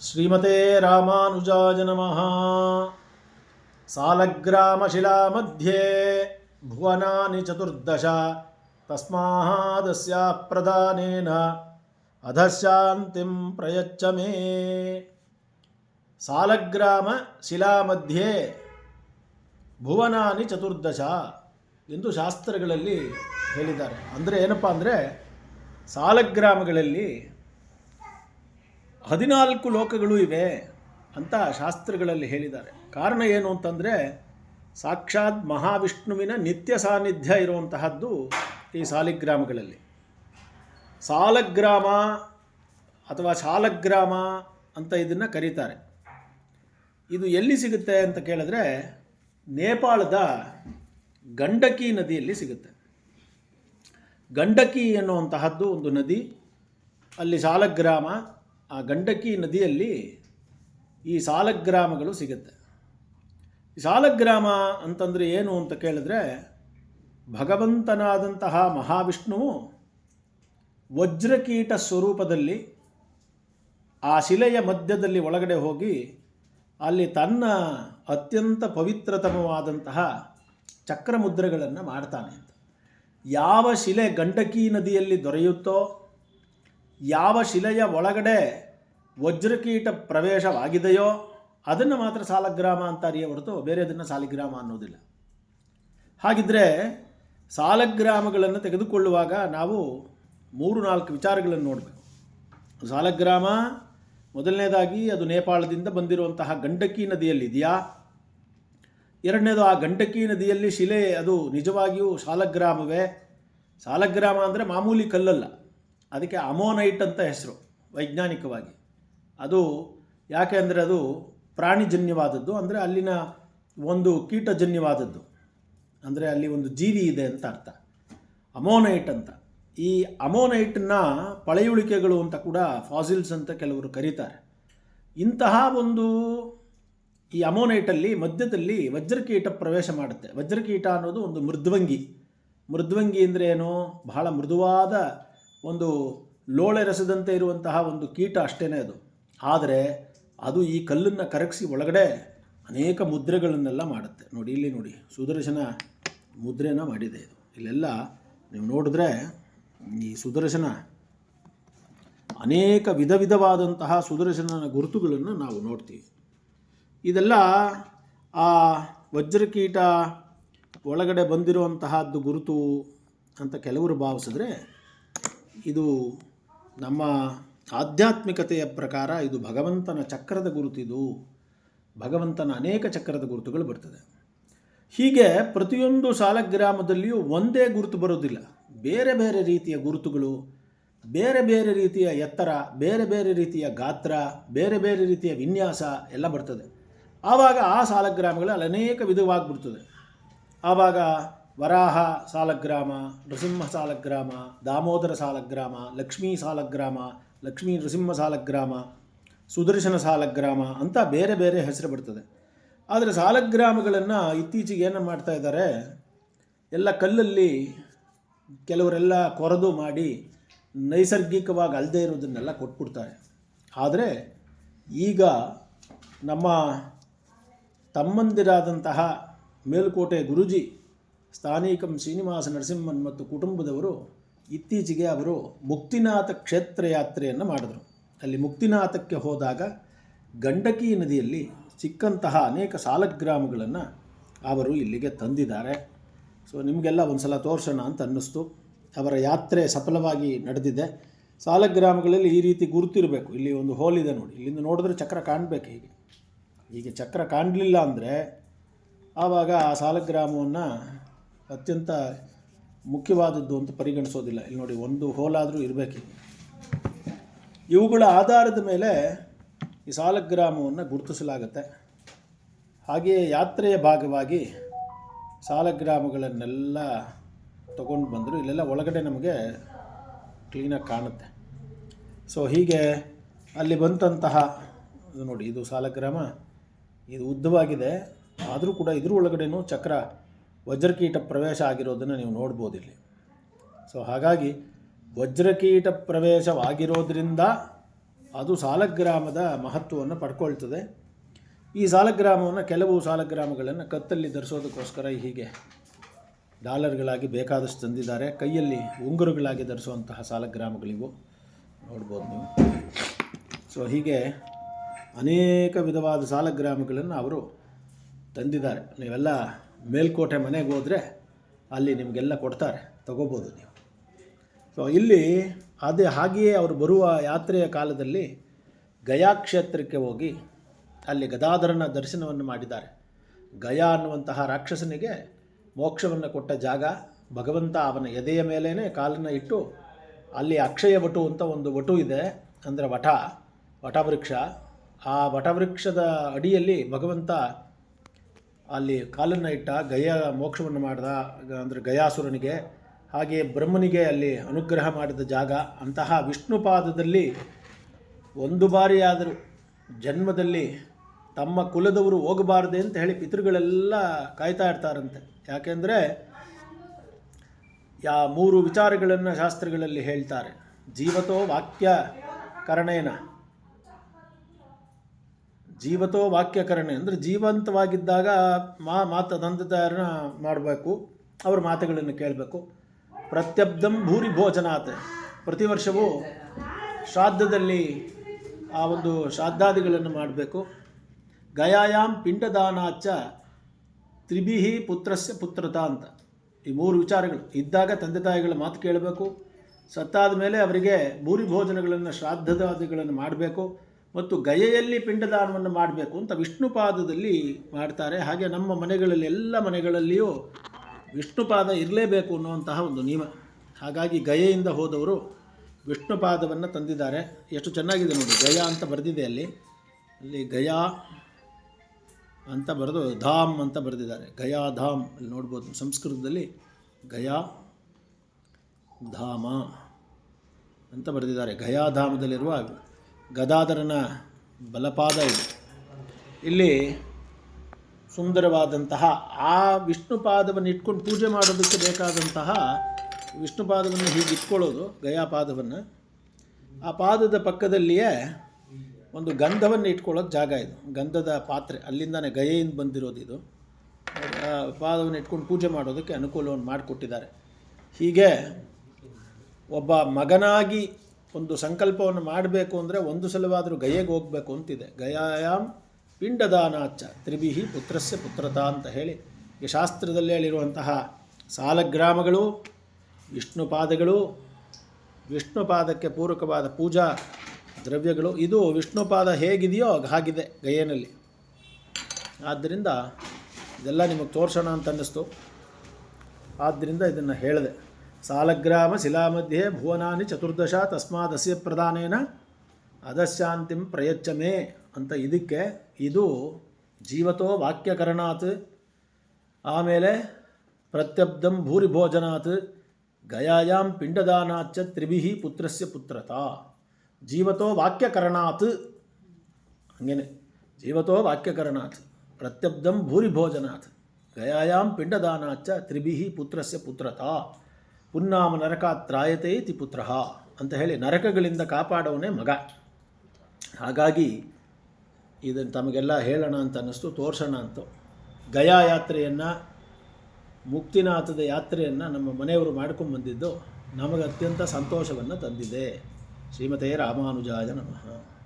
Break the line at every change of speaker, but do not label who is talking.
ಶ್ರೀಮತೆ ರಾಮಾನುಜಾಯ ನಮಃ. ಸಾಲಗ್ರಾಮಶಿಲಾ ಮಧ್ಯೆ ಭುವನಾನಿ ಚತುರ್ದಶ ತಸ್ಮಾದಸ್ಯ ಪ್ರಧಾನೇನ ಅಧಶಾಂತಿಂ ಪ್ರಯಚ್ಚ ಮೇ. ಸಾಲಗ್ರಾಮ ಶಿಲಾ ಮಧ್ಯೆ ಭುವನಾನಿ ಚತುರ್ದಶ ಎಂದು ಶಾಸ್ತ್ರಗಳಲ್ಲಿ ಹೇಳಿದ್ದಾರೆ. ಅಂದರೆ ಏನಪ್ಪ ಅಂದರೆ ಸಾಲಗ್ರಾಮಗಳಲ್ಲಿ ಹದಿನಾಲ್ಕು ಲೋಕಗಳು ಇವೆ ಅಂತ ಶಾಸ್ತ್ರಗಳಲ್ಲಿ ಹೇಳಿದ್ದಾರೆ. ಕಾರಣ ಏನು ಅಂತಂದರೆ, ಸಾಕ್ಷಾತ್ ಮಹಾವಿಷ್ಣುವಿನ ನಿತ್ಯ ಸಾನ್ನಿಧ್ಯ ಇರುವಂತಹದ್ದು ಈ ಸಾಲಿಗ್ರಾಮಗಳಲ್ಲಿ. ಸಾಲಗ್ರಾಮ ಅಥವಾ ಶಾಲಗ್ರಾಮ ಅಂತ ಇದನ್ನು ಕರೀತಾರೆ. ಇದು ಎಲ್ಲಿ ಸಿಗುತ್ತೆ ಅಂತ ಕೇಳಿದ್ರೆ, ನೇಪಾಳದ ಗಂಡಕಿ ನದಿಯಲ್ಲಿ ಸಿಗುತ್ತೆ. ಗಂಡಕಿ ಎನ್ನುವಂತಹದ್ದು ಒಂದು ನದಿ, ಅಲ್ಲಿ ಸಾಲಗ್ರಾಮ ಆ ಗಂಡಕಿ ನದಿಯಲ್ಲಿ ಈ ಸಾಲಗ್ರಾಮಗಳು ಸಿಗುತ್ತೆ. ಸಾಲಗ್ರಾಮ ಅಂತಂದರೆ ಏನು ಅಂತ ಕೇಳಿದ್ರೆ, ಭಗವಂತನಾದಂತಹ ಮಹಾವಿಷ್ಣುವು ವಜ್ರಕೀಟ ಸ್ವರೂಪದಲ್ಲಿ ಆ ಶಿಲೆಯ ಮಧ್ಯದಲ್ಲಿ ಒಳಗಡೆ ಹೋಗಿ ಅಲ್ಲಿ ತನ್ನ ಅತ್ಯಂತ ಪವಿತ್ರತಮವಾದಂತಹ ಚಕ್ರಮುದ್ರೆಗಳನ್ನು ಮಾಡ್ತಾನೆ ಅಂತ. ಯಾವ ಶಿಲೆ ಗಂಡಕಿ ನದಿಯಲ್ಲಿ ದೊರೆಯುತ್ತೋ ಯಾವ ಶಿಲೆಯ ಒಳಗಡೆ ವಜ್ರಕೀಟ ಪ್ರವೇಶವಾಗಿದೆಯೋ ಅದನ್ನು ಮಾತ್ರ ಸಾಲಗ್ರಾಮ ಅಂತಾರಿಯೇ ಹೊರತು ಬೇರೆದನ್ನು ಸಾಲಿಗ್ರಾಮ ಅನ್ನೋದಿಲ್ಲ. ಹಾಗಿದ್ದರೆ ಸಾಲಗ್ರಾಮಗಳನ್ನು ತೆಗೆದುಕೊಳ್ಳುವಾಗ ನಾವು ಮೂರು ನಾಲ್ಕು ವಿಚಾರಗಳನ್ನು ನೋಡಬೇಕು. ಸಾಲಗ್ರಾಮ ಮೊದಲನೇದಾಗಿ ಅದು ನೇಪಾಳದಿಂದ ಬಂದಿರುವಂತಹ ಗಂಡಕಿ ನದಿಯಲ್ಲಿದೆಯಾ? ಎರಡನೇದು ಆ ಗಂಡಕಿ ನದಿಯಲ್ಲಿ ಶಿಲೆ ಅದು ನಿಜವಾಗಿಯೂ ಸಾಲಗ್ರಾಮವೇ? ಸಾಲಗ್ರಾಮ ಅಂದರೆ ಮಾಮೂಲಿ ಕಲ್ಲಲ್ಲ. ಅದಕ್ಕೆ ಅಮೋನೈಟ್ ಅಂತ ಹೆಸರು, ವೈಜ್ಞಾನಿಕವಾಗಿ. ಅದು ಯಾಕೆ ಅಂದರೆ ಅದು ಪ್ರಾಣಿಜನ್ಯವಾದದ್ದು, ಅಂದರೆ ಅಲ್ಲಿನ ಒಂದು ಕೀಟಜನ್ಯವಾದದ್ದು. ಅಂದರೆ ಅಲ್ಲಿ ಒಂದು ಜೀವಿ ಇದೆ ಅಂತ ಅರ್ಥ. ಅಮೋನೈಟ್ ಅಂತ. ಈ ಅಮೋನೈಟನ್ನ ಪಳೆಯುಳಿಕೆಗಳು ಅಂತ ಕೂಡ ಫಾಸಿಲ್ಸ್ ಅಂತ ಕೆಲವರು ಕರೀತಾರೆ. ಇಂತಹ ಒಂದು ಈ ಅಮೋನೈಟಲ್ಲಿ, ಮಧ್ಯದಲ್ಲಿ ವಜ್ರಕೀಟ ಪ್ರವೇಶ ಮಾಡುತ್ತೆ. ವಜ್ರಕೀಟ ಅನ್ನೋದು ಒಂದು ಮೃದ್ವಂಗಿ. ಮೃದ್ವಂಗಿ ಅಂದರೆ ಏನು? ಬಹಳ ಮೃದುವಾದ ಒಂದು ಲೋಳೆ ರಸದಂತೆ ಇರುವಂತಹ ಒಂದು ಕೀಟ ಅಷ್ಟೇ ಅದು. ಆದರೆ ಅದು ಈ ಕಲ್ಲನ್ನು ಕರಗಿಸಿ ಒಳಗಡೆ ಅನೇಕ ಮುದ್ರೆಗಳನ್ನೆಲ್ಲ ಮಾಡುತ್ತೆ. ನೋಡಿ, ಇಲ್ಲಿ ನೋಡಿ, ಸುದರ್ಶನ ಮುದ್ರೆನ ಮಾಡಿದೆ ಇದು. ಇಲ್ಲೆಲ್ಲ ನೀವು ನೋಡಿದ್ರೆ ಈ ಸುದರ್ಶನ ಅನೇಕ ವಿಧ ವಿಧವಾದಂತಹ ಸುದರ್ಶನನ ಗುರುತುಗಳನ್ನು ನಾವು ನೋಡ್ತೀವಿ. ಇದೆಲ್ಲ ಆ ವಜ್ರಕೀಟ ಒಳಗಡೆ ಬಂದಿರುವಂತಹದ್ದು ಗುರುತು ಅಂತ ಕೆಲವರು ಭಾವಿಸಿದ್ರೆ ಇದು ನಮ್ಮ ಆಧ್ಯಾತ್ಮಿಕತೆಯ ಪ್ರಕಾರ ಇದು ಭಗವಂತನ ಚಕ್ರದ ಗುರುತಿದು. ಭಗವಂತನ ಅನೇಕ ಚಕ್ರದ ಗುರುತುಗಳು ಬರ್ತದೆ. ಹೀಗೆ ಪ್ರತಿಯೊಂದು ಸಾಲಗ್ರಾಮದಲ್ಲಿಯೂ ಒಂದೇ ಗುರುತು ಬರೋದಿಲ್ಲ. ಬೇರೆ ಬೇರೆ ರೀತಿಯ ಗುರುತುಗಳು, ಬೇರೆ ಬೇರೆ ರೀತಿಯ ಎತ್ತರ, ಬೇರೆ ಬೇರೆ ರೀತಿಯ ಗಾತ್ರ, ಬೇರೆ ಬೇರೆ ರೀತಿಯ ವಿನ್ಯಾಸ ಎಲ್ಲ ಬರ್ತದೆ. ಆವಾಗ ಆ ಸಾಲಗ್ರಾಮಗಳಲ್ಲಿ ಅನೇಕ ವಿಧವಾಗಿಬಿಡ್ತದೆ ಆವಾಗ ವರಾಹ ಸಾಲಗ್ರಾಮ, ನೃಸಿಂಹ ಸಾಲಗ್ರಾಮ, ದಾಮೋದರ ಸಾಲಗ್ರಾಮ, ಲಕ್ಷ್ಮೀ ಸಾಲಗ್ರಾಮ, ಲಕ್ಷ್ಮೀ ನೃಸಿಂಹ ಸಾಲಗ್ರಾಮ, ಸುದರ್ಶನ ಸಾಲಗ್ರಾಮ ಅಂತ ಬೇರೆ ಬೇರೆ ಹೆಸರು ಬರ್ತದೆ. ಆದರೆ ಸಾಲಗ್ರಾಮಗಳನ್ನು ಇತ್ತೀಚೆಗೆ ಏನು ಮಾಡ್ತಾ ಇದ್ದಾರೆ? ಎಲ್ಲ ಕಲ್ಲಲ್ಲಿ ಕೆಲವರೆಲ್ಲ ಕೊರೆದು ಮಾಡಿ ನೈಸರ್ಗಿಕವಾಗಿ ಅಲ್ಲದೆ ಇರೋದನ್ನೆಲ್ಲ ಕೊಟ್ಬಿಡ್ತಾರೆ. ಆದರೆ ಈಗ ನಮ್ಮ ತಮ್ಮಂದಿರಾದಂತಹ ಮೇಲುಕೋಟೆ ಗುರುಜಿ ಸ್ಥಾನೀಕಂ ಶ್ರೀನಿವಾಸ ನರಸಿಂಹನ್ ಮತ್ತು ಕುಟುಂಬದವರು ಇತ್ತೀಚೆಗೆ ಅವರು ಮುಕ್ತಿನಾಥ ಕ್ಷೇತ್ರ ಯಾತ್ರೆಯನ್ನು ಮಾಡಿದರು. ಅಲ್ಲಿ ಮುಕ್ತಿನಾಥಕ್ಕೆ ಹೋದಾಗ ಗಂಡಕಿ ನದಿಯಲ್ಲಿ ಸಿಕ್ಕಂತಹ ಅನೇಕ ಸಾಲಗ್ರಾಮಗಳನ್ನು ಅವರು ಇಲ್ಲಿಗೆ ತಂದಿದ್ದಾರೆ. ಸೊ ನಿಮಗೆಲ್ಲ ಒಂದು ಸಲ ತೋರಿಸೋಣ ಅಂತ ಅನ್ನಿಸ್ತು. ಅವರ ಯಾತ್ರೆ ಸಫಲವಾಗಿ ನಡೆದಿದೆ. ಸಾಲಗ್ರಾಮಗಳಲ್ಲಿ ಈ ರೀತಿ ಗುರುತಿರಬೇಕು. ಇಲ್ಲಿ ಒಂದು ಹೋಲ್ ಇದೆ ನೋಡಿ. ಇಲ್ಲಿಂದ ನೋಡಿದ್ರೆ ಚಕ್ರ ಕಾಣಬೇಕು ಹೀಗೆ. ಹೀಗೆ ಚಕ್ರ ಕಾಣಲಿಲ್ಲ ಅಂದರೆ ಆವಾಗ ಆ ಸಾಲಗ್ರಾಮವನ್ನು ಅತ್ಯಂತ ಮುಖ್ಯವಾದದ್ದು ಅಂತ ಪರಿಗಣಿಸೋದಿಲ್ಲ. ಇಲ್ಲಿ ನೋಡಿ, ಒಂದು ಹೋಲಾದರೂ ಇರಬೇಕು. ಇವುಗಳ ಆಧಾರದ ಮೇಲೆ ಈ ಸಾಲಗ್ರಾಮವನ್ನು ಗುರುತಿಸಲಾಗುತ್ತೆ. ಹಾಗೆಯೇ ಯಾತ್ರೆಯ ಭಾಗವಾಗಿ ಸಾಲಗ್ರಾಮಗಳನ್ನೆಲ್ಲ ತಗೊಂಡು ಬಂದರು. ಇಲ್ಲೆಲ್ಲ ಒಳಗಡೆ ನಮಗೆ ಕ್ಲೀನಾಗಿ ಕಾಣುತ್ತೆ. ಸೊ ಹೀಗೆ ಅಲ್ಲಿ ಬಂದಂತಹ ನೋಡಿ, ಇದು ಸಾಲಗ್ರಾಮ. ಇದು ಉದ್ದವಾಗಿದೆ. ಆದರೂ ಕೂಡ ಇದ್ರ ಒಳಗಡೆನೂ ಚಕ್ರ ವಜ್ರಕೀಟ ಪ್ರವೇಶ ಆಗಿರೋದನ್ನು ನೀವು ನೋಡ್ಬೋದು ಇಲ್ಲಿ. ಸೊ ಹಾಗಾಗಿ ವಜ್ರಕೀಟ ಪ್ರವೇಶವಾಗಿರೋದ್ರಿಂದ ಅದು ಸಾಲಗ್ರಾಮದ ಮಹತ್ವವನ್ನು ಪಡ್ಕೊಳ್ತದೆ. ಈ ಸಾಲಗ್ರಾಮವನ್ನು ಕೆಲವು ಸಾಲಗ್ರಾಮಗಳನ್ನು ಕತ್ತಲ್ಲಿ ಧರಿಸೋದಕ್ಕೋಸ್ಕರ ಹೀಗೆ ಡಾಲರ್ಗಳಾಗಿ ಬೇಕಾದಷ್ಟು ತಂದಿದ್ದಾರೆ. ಕೈಯಲ್ಲಿ ಉಂಗುರುಗಳಾಗಿ ಧರಿಸುವಂತಹ ಸಾಲಗ್ರಾಮಗಳಿವು. ನೋಡ್ಬೋದು ನೀವು. ಸೊ ಹೀಗೆ ಅನೇಕ ವಿಧವಾದ ಸಾಲಗ್ರಾಮಗಳನ್ನು ಅವರು ತಂದಿದ್ದಾರೆ. ನೀವೆಲ್ಲ ಮೇಲ್ಕೋಟೆ ಮನೆಗೆ ಹೋದರೆ ಅಲ್ಲಿ ನಿಮಗೆಲ್ಲ ಕೊಡ್ತಾರೆ, ತಗೋಬೋದು ನೀವು. ಸೊ ಇಲ್ಲಿ ಅದೇ ಹಾಗೆಯೇ ಅವರು ಬರುವ ಯಾತ್ರೆಯ ಕಾಲದಲ್ಲಿ ಗಯಾ ಕ್ಷೇತ್ರಕ್ಕೆ ಹೋಗಿ ಅಲ್ಲಿ ಗದಾಧರನ ದರ್ಶನವನ್ನು ಮಾಡಿದ್ದಾರೆ. ಗಯಾ ಅನ್ನುವಂತಹ ರಾಕ್ಷಸನಿಗೆ ಮೋಕ್ಷವನ್ನು ಕೊಟ್ಟ ಜಾಗ ಭಗವಂತ ಅವನ ಎದೆಯ ಮೇಲೇ ಕಾಲನ್ನು ಇಟ್ಟು ಅಲ್ಲಿ ಅಕ್ಷಯ ವಟು ಅಂತ ಒಂದು ವಟು ಇದೆ, ಅಂದರೆ ವಟ, ವಟವೃಕ್ಷ. ಆ ವಟವೃಕ್ಷದ ಅಡಿಯಲ್ಲಿ ಭಗವಂತ ಅಲ್ಲಿ ಕಾಲನ್ನು ಇಟ್ಟ ಗಯ ಮೋಕ್ಷವನ್ನು ಮಾಡಿದ, ಅಂದರೆ ಗಯಾಸುರನಿಗೆ, ಹಾಗೆ ಬ್ರಹ್ಮನಿಗೆ ಅಲ್ಲಿ ಅನುಗ್ರಹ ಮಾಡಿದ ಜಾಗ. ಅಂತಹ ವಿಷ್ಣುಪಾದದಲ್ಲಿ ಒಂದು ಬಾರಿಯಾದರೂ ಜನ್ಮದಲ್ಲಿ ತಮ್ಮ ಕುಲದವರು ಹೋಗಬಾರದೆ ಅಂತ ಹೇಳಿ ಪಿತೃಗಳೆಲ್ಲ ಕಾಯ್ತಾ ಇರ್ತಾರಂತೆ. ಯಾಕೆಂದರೆ ಯಾ ಮೂರು ವಿಚಾರಗಳನ್ನು ಶಾಸ್ತ್ರಗಳಲ್ಲಿ ಹೇಳ್ತಾರೆ. ಜೀವತೋ ವಾಕ್ಯ ಕರಣೇನ. ಜೀವತೋ ವಾಕ್ಯಕರಣೆ ಅಂದರೆ ಜೀವಂತವಾಗಿದ್ದಾಗ ಮಾ ಮಾತು ತಂದೆತಾರನ್ನ ಮಾಡಬೇಕು, ಅವ್ರ ಮಾತುಗಳನ್ನು ಕೇಳಬೇಕು. ಪ್ರತ್ಯಬ್ಧಂ ಭೂರಿ ಭೋಜನಾತ್. ಪ್ರತಿ ವರ್ಷವೂ ಶ್ರಾದ್ದದಲ್ಲಿ ಆ ಒಂದು ಶ್ರಾದ್ದಾದಿಗಳನ್ನು ಮಾಡಬೇಕು. ಗಯಾಯಾಮ್ ಪಿಂಡದಾನಾಚ ತ್ರಿಬಿಹಿ ಪುತ್ರಸ್ಯ ಪುತ್ರತ ಅಂತ. ಈ ಮೂರು ವಿಚಾರಗಳು. ಇದ್ದಾಗ ತಂದೆ ತಾಯಿಗಳ ಮಾತು ಕೇಳಬೇಕು. ಸತ್ತಾದ ಮೇಲೆ ಅವರಿಗೆ ಭೂರಿ ಭೋಜನಗಳನ್ನು ಶ್ರಾದ್ದದಾದಿಗಳನ್ನು ಮಾಡಬೇಕು. ಮತ್ತು ಗಯೆಯಲ್ಲಿ ಪಿಂಡದಾನವನ್ನು ಮಾಡಬೇಕು ಅಂತ ವಿಷ್ಣುಪಾದದಲ್ಲಿ ಮಾಡ್ತಾರೆ. ಹಾಗೆ ನಮ್ಮ ಮನೆಗಳಲ್ಲಿ ಎಲ್ಲ ಮನೆಗಳಲ್ಲಿಯೂ ವಿಷ್ಣುಪಾದ ಇರಲೇಬೇಕು ಅನ್ನುವಂತಹ ಒಂದು ನಿಯಮ. ಹಾಗಾಗಿ ಗಯೆಯಿಂದ ಹೋದವರು ವಿಷ್ಣುಪಾದವನ್ನು ತಂದಿದ್ದಾರೆ. ಎಷ್ಟು ಚೆನ್ನಾಗಿದೆ ನೋಡಿ, ಗಯಾ ಅಂತ ಬರೆದಿದೆ ಅಲ್ಲಿ. ಅಲ್ಲಿ ಗಯಾ ಅಂತ ಬರೆದು ಧಾಮ್ ಅಂತ ಬರೆದಿದ್ದಾರೆ. ಗಯಾ ಧಾಮ್ ಅಲ್ಲಿ ನೋಡ್ಬೋದು, ಸಂಸ್ಕೃತದಲ್ಲಿ ಗಯಾ ಧಾಮ ಅಂತ ಬರೆದಿದ್ದಾರೆ. ಗಯಾಧಾಮದಲ್ಲಿರುವ ಗದಾಧರನ ಬಲಪಾದ ಇದೆ. ಇಲ್ಲಿ ಸುಂದರವಾದಂತಹ ಆ ವಿಷ್ಣುಪಾದವನ್ನು ಇಟ್ಕೊಂಡು ಪೂಜೆ ಮಾಡೋದಕ್ಕೆ ಬೇಕಾದಂತಹ ವಿಷ್ಣುಪಾದವನ್ನು ಹೀಗೆ ಇಟ್ಕೊಳ್ಳೋದು ಗಯಾಪಾದವನ್ನು ಆ ಪಾದದ ಪಕ್ಕದಲ್ಲಿಯೇ ಒಂದು ಗಂಧವನ್ನು ಇಟ್ಕೊಳ್ಳೋದು ಜಾಗ ಇದು. ಗಂಧದ ಪಾತ್ರೆ, ಅಲ್ಲಿಂದಾನೆ ಗಯೆಯಿಂದ ಬಂದಿರೋದು ಇದು. ಪಾದವನ್ನು ಇಟ್ಕೊಂಡು ಪೂಜೆ ಮಾಡೋದಕ್ಕೆ ಅನುಕೂಲವನ್ನು ಮಾಡಿಕೊಟ್ಟಿದ್ದಾರೆ. ಹೀಗೆ ಒಬ್ಬ ಮಗನಾಗಿ ಒಂದು ಸಂಕಲ್ಪವನ್ನು ಮಾಡಬೇಕು ಅಂದರೆ ಒಂದು ಸಲವಾದರೂ ಗಯೆಗೆ ಹೋಗಬೇಕು ಅಂತಿದೆ. ಗಯಾಯಾಮ್ ಪಿಂಡದಾನಾಚ ತ್ರಿಭಿಹಿ ಪುತ್ರಸ್ಯ ಪುತ್ರತಾ ಅಂತ ಹೇಳಿ. ಈ ಶಾಸ್ತ್ರದಲ್ಲಿ ಹೇಳಿರುವಂತಹ ಸಾಲಗ್ರಾಮಗಳು, ವಿಷ್ಣುಪಾದಗಳು, ವಿಷ್ಣುಪಾದಕ್ಕೆ ವಿಷ್ಣು ಪಾದಕ್ಕೆ ಪೂರಕವಾದ ಪೂಜಾ ದ್ರವ್ಯಗಳು, ಇದು ವಿಷ್ಣುಪಾದ ಹೇಗಿದೆಯೋ ಹಾಗಿದೆ ಗಯೇನಲ್ಲಿ ಆದ್ದರಿಂದ ಇದೆಲ್ಲ ನಿಮಗೆ ತೋರಿಸೋಣ ಅಂತ ಅನ್ನಿಸ್ತು. ಆದ್ದರಿಂದ ಇದನ್ನು ಹೇಳಿದೆ. ಸಾಲಗ್ರಾಮ ಶಿಲಾಮಧ್ಯೆ ಭುವನಾನಿ ಚತುರ್ದಶ ತಸ್ಮಾದಸ್ಯ ಪ್ರಧಾನೇನ ಅದಶಾಂತಿಂ ಪ್ರಯಚ್ಛಮೆ ಅಂತ ಇದಕ್ಕೆ ಇದು ಜೀವತೋ ವಾಕ್ಯಕರಣಾತ್. ಆಮೇಲೆ ಪ್ರತ್ಯಬ್ಧಂ ಭೂರಿ ಭೋಜನಾತ್ ಗಯಾಯಾಂ ಪಿಂಡದಾನಾಚ ತ್ರಿಭಿ ಪುತ್ರಸ್ಯ ಪುತ್ರತ. ಜೀವತೋ ವಾಕ್ಯಕರಣಾತ್. ಹಂಗೇನೆ. ಜೀವತೋ ವಾಕ್ಯಕರಣಾತ್. ಪ್ರತ್ಯಬ್ಧಂ ಭೂರಿ ಭೋಜನಾತ್ ಗಯಾಯಾಂ ಪಿಂಡದಾನಾಚ ತ್ರಿಭಿ ಪುತ್ರಸ್ಯ ಪುತ್ರತ. ಪುನ್ನಾಮ ನರಕಾತ್ರಾಯತೆ ಇತಿ ಪುತ್ರ ಅಂತ ಹೇಳಿ ನರಕಗಳಿಂದ ಕಾಪಾಡೋನೇ ಮಗ. ಹಾಗಾಗಿ ಇದನ್ನು ತಮಗೆಲ್ಲ ಹೇಳೋಣ ಅಂತ ಅನ್ನಿಸ್ತು, ತೋರಿಸೋಣ ಅಂತ. ಗಯಾ ಯಾತ್ರೆಯನ್ನು, ಮುಕ್ತಿನಾಥದ ಯಾತ್ರೆಯನ್ನು ನಮ್ಮ ಮನೆಯವರು ಮಾಡ್ಕೊಂಡು ನಮಗೆ ಅತ್ಯಂತ ಸಂತೋಷವನ್ನು ತಂದಿದೆ. ಶ್ರೀಮತೇ ರಾಮಾನುಜಾಯ ನಮಃ.